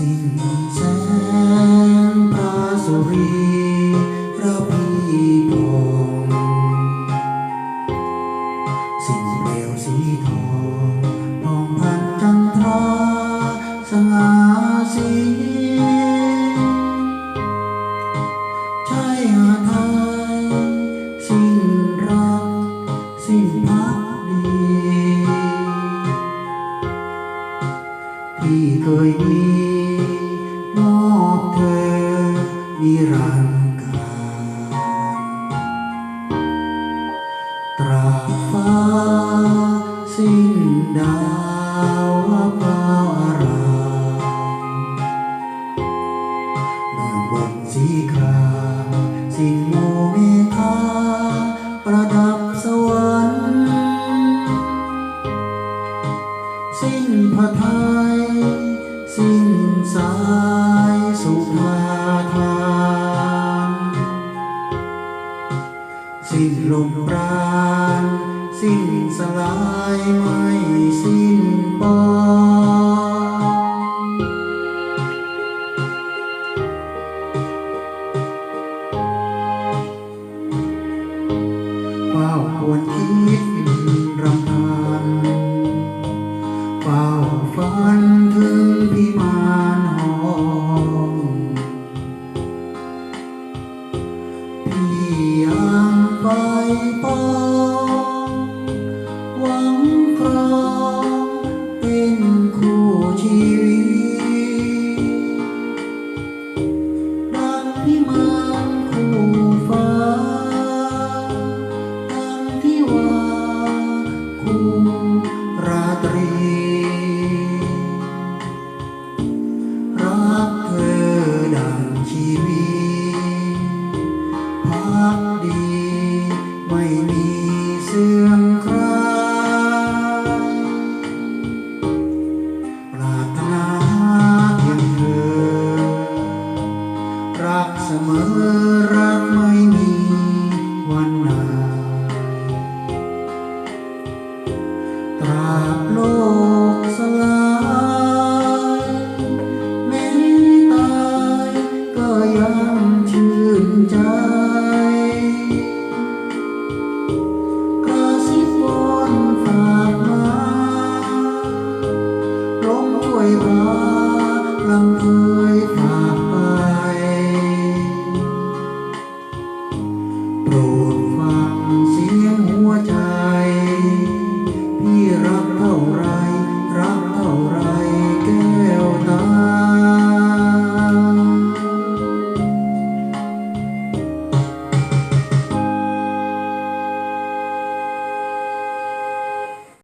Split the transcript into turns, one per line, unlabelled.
สิ้นแสงพาสุรีระพีพงสิ้นเปลวสีทองมองพันจันทราสง่าสี ที่เคยมีมอบเธอนิรันดร์การตราบฟ้าสิ้นดาวว่าเป่ารามเมื่อบนสีครามสิ้นโมเมฆาประดับสวรรค์สิ้นพระทัยสิ้นสายสุภาทานสิ้นลมปราณสิ้นสลายไม่สิ้นปองว้าควรคิด thì an vai bao. รักไม่มีวันนายตราบโลกสลาย